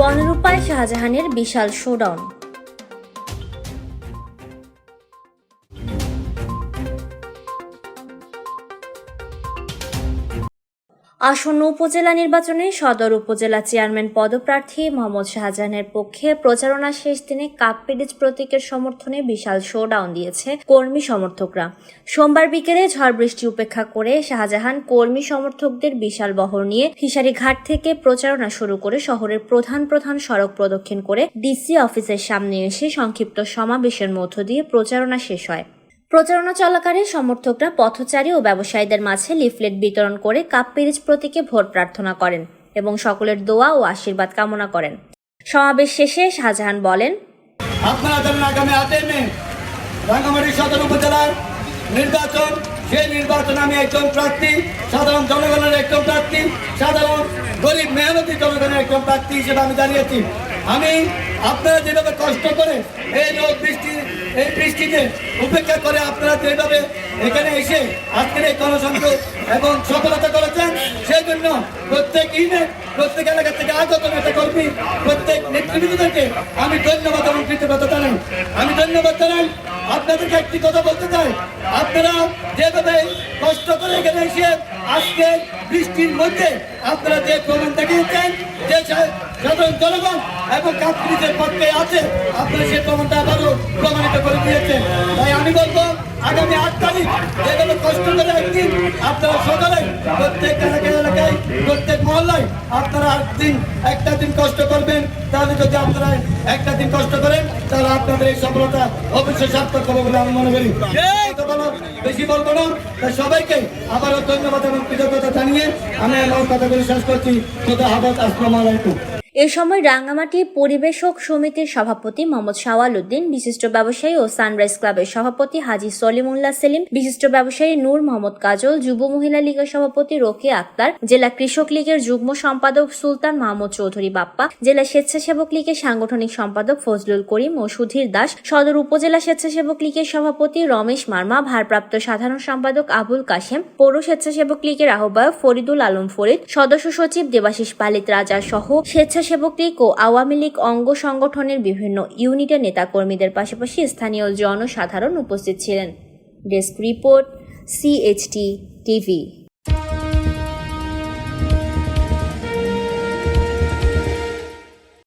বনরূপায় শাহজাহানের বিশাল শোডাউন। আসন্ন উপজেলা নির্বাচনে সদর উপজেলা চেয়ারম্যান পদপ্রার্থী মোহাম্মদ শাহজাহানের পক্ষে প্রচারণা শেষ দিনে কাপ পিডিচ প্রতীকের সমর্থনে বিশাল শোডাউন দিয়েছে কর্মী সমর্থকরা। সোমবার বিকেলে ঝড় বৃষ্টি উপেক্ষা করে শাহজাহান কর্মী সমর্থকদের বিশাল বহর নিয়ে ফিশারি ঘাট থেকে প্রচারণা শুরু করে শহরের প্রধান প্রধান সড়ক প্রদক্ষিণ করে ডিসি অফিসের সামনে এসে সংক্ষিপ্ত সমাবেশের মধ্য দিয়ে প্রচারণা শেষ হয়। প্রচারণা চলাকালে সমর্থকরা পথচারী ও ব্যবসায়ীদের মাঝে লিফলেট বিতরণ করে কাপ পিরিচ প্রতীকে ভোট প্রার্থনা করেন এবং সকলের দোয়া ও আশীর্বাদ কামনা করেন। সমাবেশ শেষে শাহজাহান বলেন নির্বাচন। সেই নির্বাচনে আমি একজন প্রার্থী, সাধারণ জনগণের একজন প্রার্থী, সাধারণ গরিব মেহনতি জনগণের একজন প্রার্থী হিসেবে আমি দাঁড়িয়েছি। আমি আপনারা যেভাবে কষ্ট করে এই রোদ বৃষ্টি, এই বৃষ্টিতে উপেক্ষা করে আপনারা যেভাবে এখানে এসে আজকের এই গণসংযোগ এবং সফলতা করেছেন সেই জন্য প্রত্যেক ইউনিট প্রত্যেক এলাকা থেকে আগত নেতা কর্মী, প্রত্যেক নেতৃবৃন্দদেরকে আমি ধন্যবাদ এবং কৃতজ্ঞতা জানাই। আমি ধন্যবাদ জানাই আপনাদেরকে একটি কথা বলতে চাই। আপনারা যেভাবে কষ্ট করে এখানে এসে আজকে বৃষ্টির মধ্যে আপনারা যে প্রমাণ দেখিয়েছেন, যে সাধারণ জনগণ এবং কাশ্মীরের পক্ষে আছে, আপনারা সেই প্রমাণটা আবারও প্রমাণিত করে দিয়েছেন। তাই আমি বলব, আগামী আট তারিখ যেভাবে কষ্ট করে একদিন আপনারা সকালে প্রত্যেক এলাকায় প্রত্যেক মহল্লায় আপনারা দিন একটা দিন কষ্ট করবেন তাহলে যদি আপনারা একটা দিন কষ্ট করেন তাহলে আপনাদের এই সফলতা অবশ্যই সার্থক হবে বলে আমি মনে করি। বেশি বলব না। তাই সবাইকে আবারও ধন্যবাদ এবং কৃতজ্ঞতা জানিয়ে আমি আমার কথাগুলি শেষ করছি। খোদা হাফত আসলাম আলাইকুম। এ সময় রাঙ্গামাটি পরিবেশক সমিতির সভাপতি মোহাম্মদ শাওয়াল উদ্দিন, বিশিষ্ট ব্যবসায়ী ও সানরাইজ ক্লাবের সভাপতি হাজি সলিমুল্লাহ সেলিম, বিশিষ্ট ব্যবসায়ী নূর মোহাম্মদ কাজল, যুব মহিলা লীগের সভাপতি রোকে আক্তার, জেলা কৃষক লীগের যুগ্ম সম্পাদক সুলতান মাহমুদ চৌধুরী বাপ্পা, জেলা স্বেচ্ছাসেবক লীগের সাংগঠনিক সম্পাদক ফজলুল করিম ও সুধীর দাস, সদর উপজেলা স্বেচ্ছাসেবক লীগের সভাপতি রমেশ মার্মা, ভারপ্রাপ্ত সাধারণ সম্পাদক আবুল কাশেম, পৌর স্বেচ্ছাসেবক লীগের আহ্বায়ক ফরিদুল আলম ফরিদ, সদস্য সচিব দেবাশিস পালিত রাজা সহ স্বেচ্ছাসেবক লীগ ও আওয়ামী লীগ অঙ্গ সংগঠনের বিভিন্ন ইউনিটের নেতাকর্মীদের পাশাপাশি স্থানীয় জনসাধারণ উপস্থিত ছিলেন। Desk report CHT TV